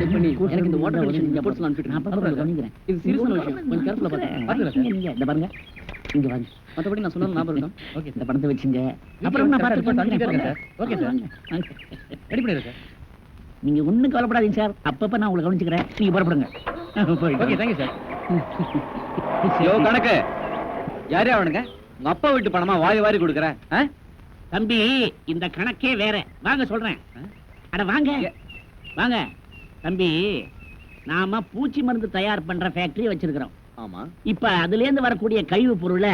Check பண்ணி எனக்கு இந்த வாட்டர் கண்டிஷன் நீங்க போட்டு நான் பாப்பா கவனிக்கிறேன் இது சீரியஸான விஷயம். கொஞ்சம் கேர்ஃபுல்லா பாத்துக்கங்க நீங்க இந்த பாருங்க. இங்க வாங்க மத்தபடி நான் சொன்னது ஞாபகம் இருக்கும் ஓகே இந்த பணத்தை வச்சுங்க. அப்புறம் நான் பார்த்து பண்ணிக்கிறேன் சார். Okay sir. ரெடி பண்ணிடுறேன் சார் நீங்க ஒண்ணும் கவலைப்படாதீங்க சார். அப்பப்ப நான் உங்களை கவனிச்சுக்கிறேன். நீங்க புறப்படுங்க. ஓகே தேங்க்யூ சார் யோ கணக்கு. யாரே அவனுங்க? உங்க அப்பா வீட்டு பணமா வாரி வாரி கொடுக்குறேன் தம்பி இந்த கணக்கே வேற. வாங்க சொல்றேன். அட வாங்க. வாங்க. தம்பி நாம பூச்சி மருந்து தயார் பண்ற ஃபேக்டரி வச்சிருக்கிறோம். ஆமா. இப்ப அதுல இருந்து வரக்கூடிய கழிவு பொருளை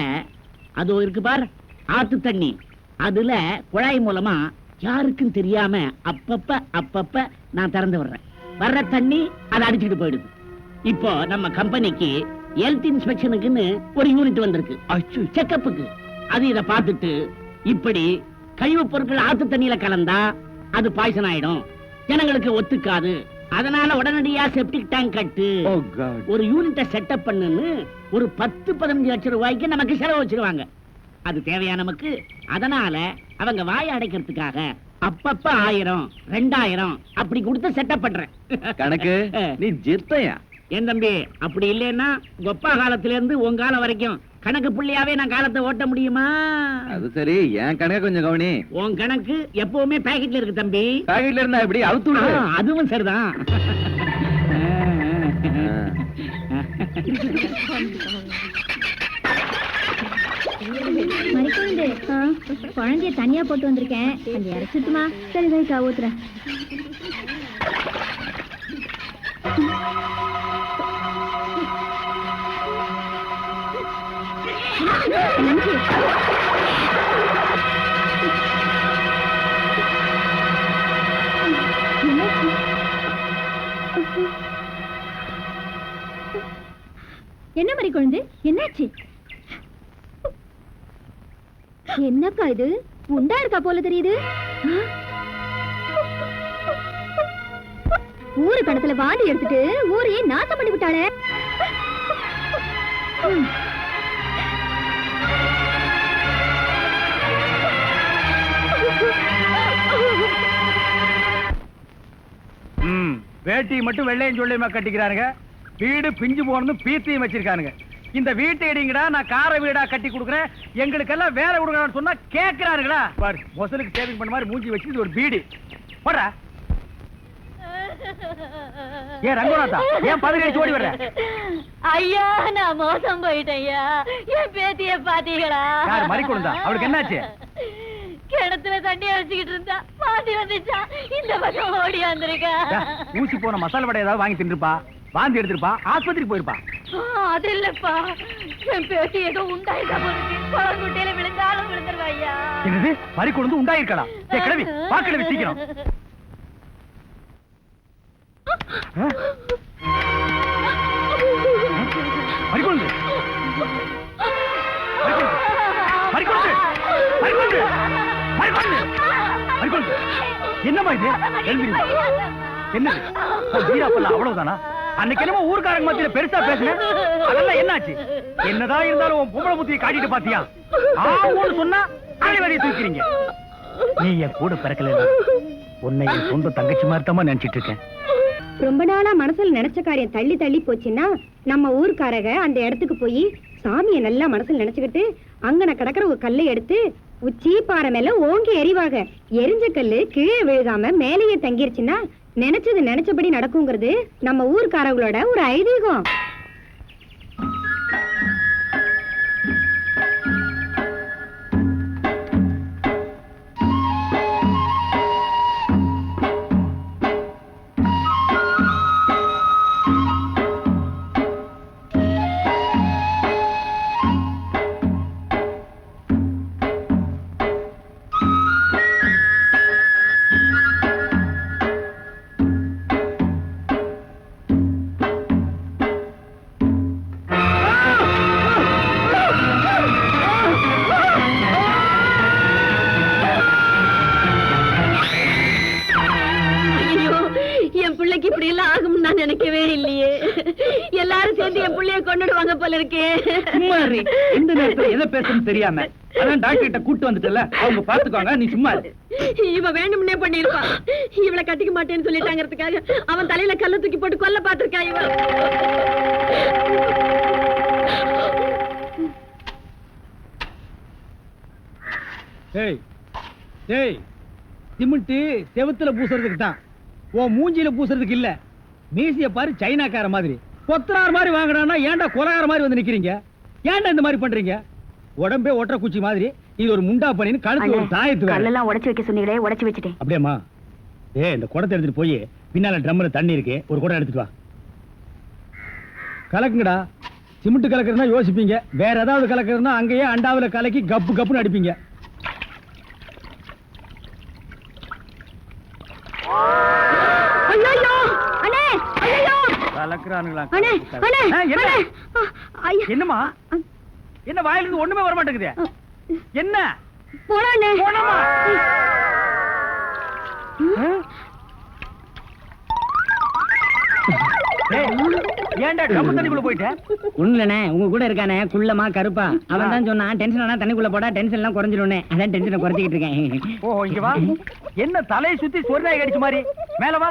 அது இருக்கு பார் ஆத்து தண்ணி. அதுல குழாய் மூலமா யாருக்கும் தெரியாம அப்பப்ப அப்பப்ப நான் திறந்து விடுறேன். வர்ற தண்ணி அதை அடிச்சுட்டு போயிடுது. இப்போ நம்ம கம்பெனிக்கு ஹெல்த் இன்ஸ்பெக்ஷனுக்குன்னு ஒரு யூனிட் வந்திருக்கு. அச்சு. செக்கப்புக்கு. அது இத பார்த்துட்டு இப்படி கழிவு பொருட்கள் ஆத்து தண்ணியில கலந்தா அது பாய்சன் ஆயிடும். ஜனங்களுக்கு ஒத்துக்காது. அதனால உடனடியா செப்டிக் டேங்க் கட்டு. காட் ஒரு யூனிட்டை செட்டப் பண்ணுன்னு ஒரு பத்து பதினஞ்சு லட்சம் ரூபாய்க்கு நமக்கு செலவு வச்சிருவாங்க. அது தேவையா நமக்கு? அதனால அவங்க வாயை அடைக்கிறதுக்காக அப்பப்ப ஆயிரம் ரெண்டாயிரம் அப்படி கொடுத்து செட்டப் பண்றேன். கணக்கு? நீ ஜித்தையா? ஏன் தம்பி அப்படி இல்லைன்னா கொப்பா காலத்துல இருந்து உன் காலம் வரைக்கும் கணக்கு புள்ளியாவே நான் காலத்தை ஓட்ட முடியுமா? அது சரி என் கணக்கு கொஞ்சம் கவனி. உன் கணக்கு எப்பவுமே பாக்கெட்ல இருக்கு தம்பி. பாக்கெட்ல இருந்தா எப்படி? அவுத்து. அதுவும் சரிதான். குழந்தைய தனியா போட்டு வந்திருக்கேன். அந்த இறச்சிட்டுமா? சரி சரிக்கா ஊத்துறேன். என்ன மாதிரி குழந்தை? என்னாச்சு? என்னக்கா இது? உண்டா இருக்கா போல தெரியுது? ஊரு கணத்துல வாடி எடுத்துட்டு ஊரையே நாசம் பண்ணி விட்டாளே. வேட்டி மட்டும் வெள்ளையும் சொல்லியுமா கட்டிக்கிறாருங்க வீடு பிஞ்சு போனதும் பீத்தையும் வச்சிருக்கானுங்க. இந்த வீட்டை இடிங்கடா நான் கார வீடா கட்டி கொடுக்குறேன். எங்களுக்கெல்லாம் வேலை கொடுக்குறான்னு சொன்னா கேட்கிறானுங்களா பாரு மொசலுக்கு சேவிங் பண்ண மாதிரி மூஞ்சி வச்சு ஒரு பீடி. போடா. ஏன் ரங்கநாதா ஏன் பதினேழு ஓடி வர்ற? ஐயா நான் மோசம் போயிட்டேன் ஐயா. என் பேத்திய பாத்தீங்களா? யார் மறிக்கொழுந்தா? அவளுக்கு என்னாச்சு? கிணத்துல தண்ணி அடிச்சுக்கிட்டு இருந்தா பாதி வந்துச்சா? இந்த பக்கம் ஓடி வந்திருக்கா. ஊசி போன மசாலா வடை ஏதாவது வாங்கி தின்றுப்பா வாந்தி எடுத்திருப்பா ஆஸ்பத்திரிக்கு போயிருப்பா. அது இல்லப்பா. என் பேத்தி ஏதோ உண்டாயிட்டா போயிருக்கு குளங்குட்டையில விழுந்தாலும் விழுந்துருவா ஐயா. என்னது? மறிக்கொழுந்து உண்டாயிருக்கடா ஏ கிழவி வா கிழவி சீக்கிரம் மறிக்கொழுந்து மறிக்கொழுந்து என்னம்மா இது? என்னது? உன் வீராப்பல்ல அவ்வளவுதானா? அன்னைக்கு என்னமோ ஊர்க்காரங்க மத்தியில பெருசா பேசுனேன் அதெல்லாம் என்னாச்சு? என்னதான் இருந்தாலும் உன் பொம்பளை புத்தியை காட்டிட்டு பாத்தியா? ஆவோன்னு சொன்னா அனைவரையும் தூக்கிறீங்க நீ என் கூட பிறக்கல உன்னை என் சொந்த தங்கச்சி மாதிரி நினைச்சிட்டு இருக்கேன். ரொம்ப நாளா மனசுல நினைச்ச காரியம் தள்ளி தள்ளி போச்சுன்னா நம்ம ஊர்க்காரக அந்த இடத்துக்கு போய் சாமியை நல்லா மனசுல நினைச்சுக்கிட்டு அங்கன கிடக்குற ஒரு கல்லை எடுத்து உச்சி பாறை மேல ஓங்கி எறிவாக எரிஞ்ச கல்லு கீழே விழுகாம மேலேயே தங்கிருச்சுன்னா நினைச்சது நினைச்சபடி நடக்குங்கிறது நம்ம ஊர்க்காரங்களோட ஒரு ஐதீகம். நினைக்கவே இல்லையே. எல்லாரும் சேர்ந்து என் புள்ளைய கொண்டுடுவாங்க போல இருக்கே. சும்மா இரு. எந்த நேரத்துல எதை பேசணும்னு தெரியாம. அதான் டாக்டர் கிட்ட கூட்டு வந்துட்டல அவங்க பாத்துக்குவாங்க நீ சும்மா இரு. இவன் வேண்டும்னே பண்ணிருப்பான் இவளை கட்டிக்க மாட்டேன்னு சொல்லிட்டாங்கிறதுக்காக அவன் தலையில கல்ல தூக்கி போட்டு கொல்ல பாத்திருக்கான் இவன் ஏய் ஏய் சிமெண்ட் செவுத்துல பூசுறதுக்கு தான் உன் மூஞ்சில பூசுறதுக்கு இல்ல. மீசிய பாரு சைனாக்கார மாதிரி. கொத்தனார் மாதிரி வாங்குறான்னா ஏன்டா கொலகார மாதிரி வந்து நிக்கிறீங்க? ஏன்டா இந்த மாதிரி பண்றீங்க? உடம்பே ஒற்றை குச்சி மாதிரி இது ஒரு முண்டா பண்ணின்னு கழுத்து ஒரு தாயத்து கல்லெல்லாம் உடைச்சு வைக்க சொன்னீங்களே உடைச்சு வச்சுட்டேன். அப்படியாம்மா. ஏ இந்த குடத்தை எடுத்துட்டு போய் பின்னால ட்ரம்ல தண்ணி இருக்கு ஒரு குடம் எடுத்துட்டு வா. கலக்குங்கடா. சிமெண்ட் கலக்குறதுனா யோசிப்பீங்க. வேற ஏதாவது கலக்குறதுனா அங்கேயே அண்டாவுல கலக்கி கப்பு கப்புன்னு அடிப்பீங்க ஐயோ அண்ணே ஐயோ கலக்குறானுங்களா அண்ணே அண்ணே ஆ, என்ன? அண்ணே. ஆ, ஐயா. என்னம்மா? என்ன? வாயில இருந்து ஒண்ணுமே வர மாட்டேங்குது என்ன போனோமா ஏன்டா கம்பு தண்ணிக்குள்ள போயிட்ட? ஒண்ணுலண்ணே உங்க கூட இருக்கானே குள்ளமா கருப்பா. அவன் தான் சொன்னான் டென்ஷன் ஆனா தண்ணிக்குள்ள போடா டென்ஷன் எல்லாம் குறைஞ்சிரும்னே அதான் டென்ஷனை குறைச்சிக்கிட்டு இருக்கேன். ஓ இங்க வா. என்ன தலையை சுத்தி சொர்ணாய் கடிச்ச மாதிரி? மேல வா.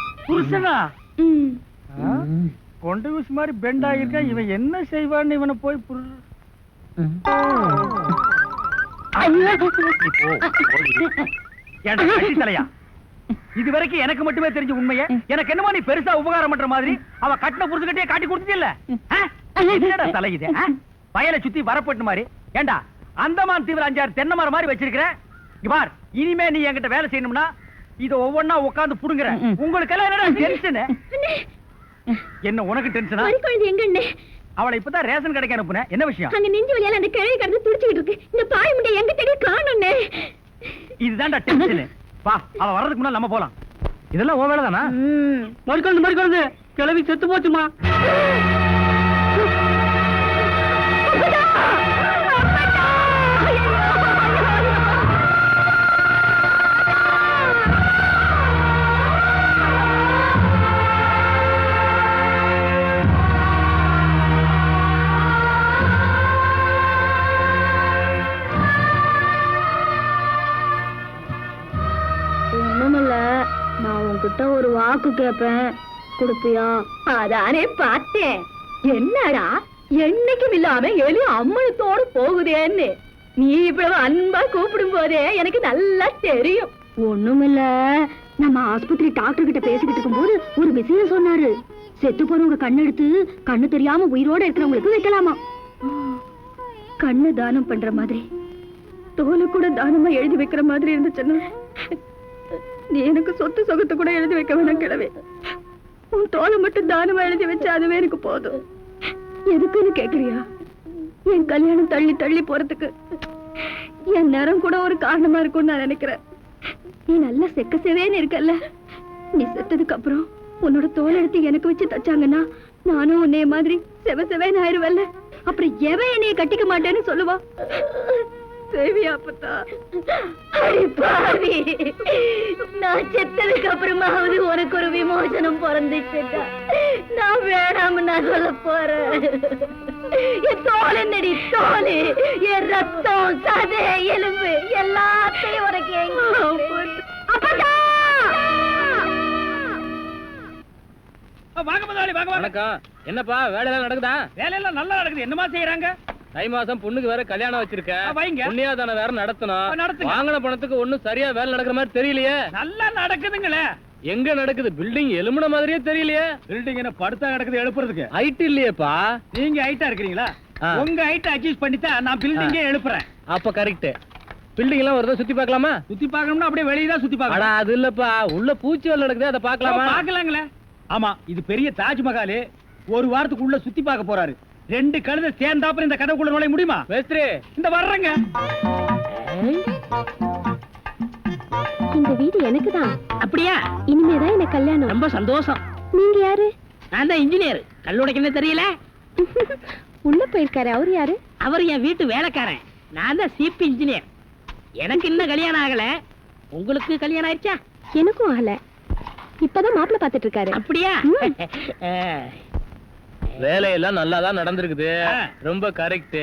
புருஷனா? கொண்டு வீசு மாதிரி பெண்ட் ஆகிருக்கா இவன் என்ன செய்வான்னு இவனை போய் புரு ஏன்டா, கட்டி தலையா? இது வரைக்கும் எனக்கு மட்டுமே தெரிஞ்ச உண்மையை எனக்கு என்னமோ நீ பெருசா உபகாரம் பண்ற மாதிரி அவ கட்டின புருஷன்கிட்டயே காட்டி கொடுத்தது இல்ல தலை இது? வயலை சுத்தி வரப்பட்டு மாதிரி. ஏண்டா அந்தமான் தீவிர அஞ்சாறு தென்னை மரம் மாதிரி வச்சிருக்கிற? இங்க பார் இனிமே நீ என்கிட்ட வேலை செய்யணும்னா இத ஒவ்வொன்னா உட்கார்ந்து புடுங்குற. ம். உங்களுக்கு எல்லாம் என்னடா டென்ஷன் என்ன உனக்கு டென்ஷனா குழந்தை எங்க அண்ணே? அவளை இப்பதான் ரேஷன் கடைக்கு அனுப்புனேன் என்ன விஷயம்? அங்க நெஞ்சு வழியால அந்த கிழவி கடந்து துடிச்சுக்கிட்டு இருக்கு. இந்த பாய் முண்டை எங்க தேடி காணும்னே இதுதான்டா டென்ஷன் வா அவ வர்றதுக்கு முன்னாடி நம்ம போலாம். இதெல்லாம் ஓ வேலை தானா. மறுக்கொண்டு மறுக்கொண்டு கிளவி செத்து போச்சுமா? வாக்கு கேப்பேன். கொடுப்பியா? அதானே பார்த்தேன். என்னடா? என்னைக்கும் இல்லாம எலி அம்மனத்தோடு போகுதேன்னு. நீ இவ்வளவு அன்பா கூப்பிடும் போதே எனக்கு நல்லா தெரியும். ஒண்ணுமில்ல. நம்ம ஆஸ்பத்திரி டாக்டர் கிட்ட பேசிக்கிட்டு இருக்கும்போது ஒரு விஷயம் சொன்னாரு. செத்து போறவங்க கண்ணு எடுத்து கண்ணு தெரியாம உயிரோட இருக்கிறவங்களுக்கு வைக்கலாமா? கண்ணு தானம் பண்ற மாதிரி. தோலை கூட தானமா எழுதி வைக்கிற மாதிரி இருந்துச்சுன்னா? நீ எனக்கு சொத்து சொகத்தை கூட எழுதி வைக்க வேணாம் கிழவே. உன் தோலை மட்டும் தானமா எழுதி வச்சா அதுவே எனக்கு போதும். எதுக்குன்னு கேக்குறியா? என் கல்யாணம் தள்ளி தள்ளி போறதுக்கு என் நேரம் கூட ஒரு காரணமா இருக்கும்னு நான் நினைக்கிறேன். நீ நல்லா செக்க செவேன்னு இருக்கல்ல. நீ செத்ததுக்கு அப்புறம் உன்னோட தோல் எடுத்து எனக்கு வச்சு தச்சாங்கன்னா நானும் உன்னைய மாதிரி செவ செவேன்னு ஆயிருவல்ல. அப்புறம் எவன் என்னைய கட்டிக்க மாட்டேன்னு சொல்லுவா? தேவியா அப்பத்தா அடி பாவி. நான் செத்ததுக்கு அப்புறமாவது உனக்கு ஒரு விமோசனம் பிறந்துச்சுட்டா நான் வேணாம் நான் சொல்ல போறேன். என் தோல் என்னடி தோல்? என் ரத்தம் சதை எலும்பு எல்லாத்தையும் உனக்கு அப்பதா வாங்க முதலாளி வாங்க வணக்கம். என்னப்பா வேலையெல்லாம் நடக்குதா? வேலையெல்லாம் நல்லா நடக்குது. என்னமா செய்யறாங்க தை மாசம் பொண்ணுக்கு வேற கல்யாணம் வச்சிருக்கேன் வைங்க. புண்ணியாதான வேற நடத்தணும். நடத்துங்க. வாங்கின பணத்துக்கு ஒண்ணும் சரியா வேலை நடக்கிற மாதிரி தெரியலையே. நல்லா நடக்குதுங்களே. எங்க நடக்குது? பில்டிங் எலும்புன மாதிரியே தெரியலையே. பில்டிங் என்ன படுத்தா கிடக்குது எழுப்புறதுக்கு? ஹைட் இல்லையேப்பா. நீங்க ஹைட்டா இருக்கிறீங்களா. உங்க ஹைட் அட்ஜஸ்ட் பண்ணிட்டா நான் பில்டிங்கே எழுப்புறேன். அப்ப கரெக்ட் பில்டிங் எல்லாம் வருதா சுத்தி பார்க்கலாமா? சுத்தி பார்க்கணும்னா அப்படியே வெளியே தான் சுத்தி அடா பார்க்கணும் அது இல்லப்பா. உள்ள பூச்சி வேலை நடக்குது அதை பார்க்கலாமா? பார்க்கலாங்களே. ஆமா இது பெரிய தாஜ்மஹால். ஒரு வாரத்துக்கு உள்ள சுத்தி பார்க்க போறாரு. ரெண்டு கழுதை சேர்ந்தாப்புல இந்த கதவுக்குள்ள நுழைய முடியுமா? மேஸ்திரி இந்த வர்றேங்க. இந்த வீடு எனக்கு தான் அப்படியா? இனிமேதான் எனக்கு கல்யாணம். ரொம்ப சந்தோஷம். நீங்க யாரு? நான் தான் இன்ஜினியர் கல்லுடைக்கணும் தெரியல. உள்ள போயிருக்காரு. அவரு யாரு? அவர் என் வீட்டு வேலைக்காரன். நான் தான் சிபி இன்ஜினியர் எனக்கு இன்னும் கல்யாணம் ஆகல. உங்களுக்கு கல்யாணம் ஆயிடுச்சா? எனக்கும் ஆகல. இப்பதான் மாப்பிள்ள பாத்துட்டு இருக்காரு. அப்படியா? வேலையெல்லாம் நல்லா தான் நடந்திருக்குது. ரொம்ப கரெக்ட்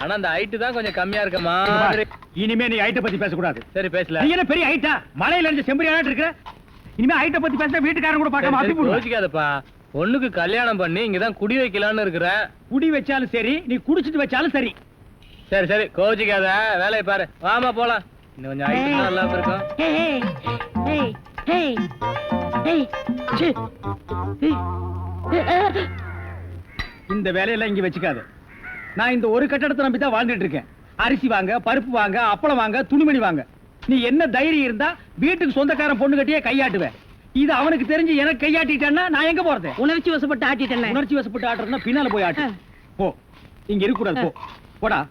ஆனா அந்த ஹைட் தான் கொஞ்சம் கம்மியா இருக்க மாதிரி. இனிமே நீ ஹைட்ட பத்தி பேசக்கூடாது. சரி பேசல. நீ என்ன பெரிய ஹைட்டா மலையில இருந்து செம்பரி ஆட்டு இருக்கிற இனிமே ஹைட்ட பத்தி பேசினா வீட்டுக்காரன் கூட பார்க்காம அப்படி யோசிக்காதப்பா. பொண்ணுக்கு கல்யாணம் பண்ணி இங்கதான் குடி வைக்கலாம்னு இருக்கிறேன் குடி வச்சாலும் சரி நீ குடிச்சிட்டு வச்சாலும் சரி. சரி சரி கோச்சிக்காத வேலையை பாரு. வாமா போலாம். இன்னும் கொஞ்சம் ஹைட் நல்லா இருக்கும். ச்சே. ஏய், ஏய், அஹ். இந்த வேலையெல்லாம் இங்க வச்சுக்காத. நான் இந்த ஒரு கட்டடத்தை நம்பி தான் வாழ்ந்துட்டு இருக்கேன். அரிசி வாங்க பருப்பு வாங்க அப்பளம் வாங்க துணிமணி வாங்க. நீ என்ன தைரியம் இருந்தா வீட்டுக்கு சொந்தக்காரன் பொண்ணு கட்டியே கையாட்டுவேன் இது அவனுக்கு தெரிஞ்சு எனக்கு கையாட்டிட்டான்னா நான் எங்க போறது? உணர்ச்சி வசப்பட்டு ஆட்டிட்டேன். உணர்ச்சி வசப்பட்டு ஆட்டுறதுன்னா பின்னால போய் ஆட்டு. போ. இங்க இருக்க கூடாது போ. போடா.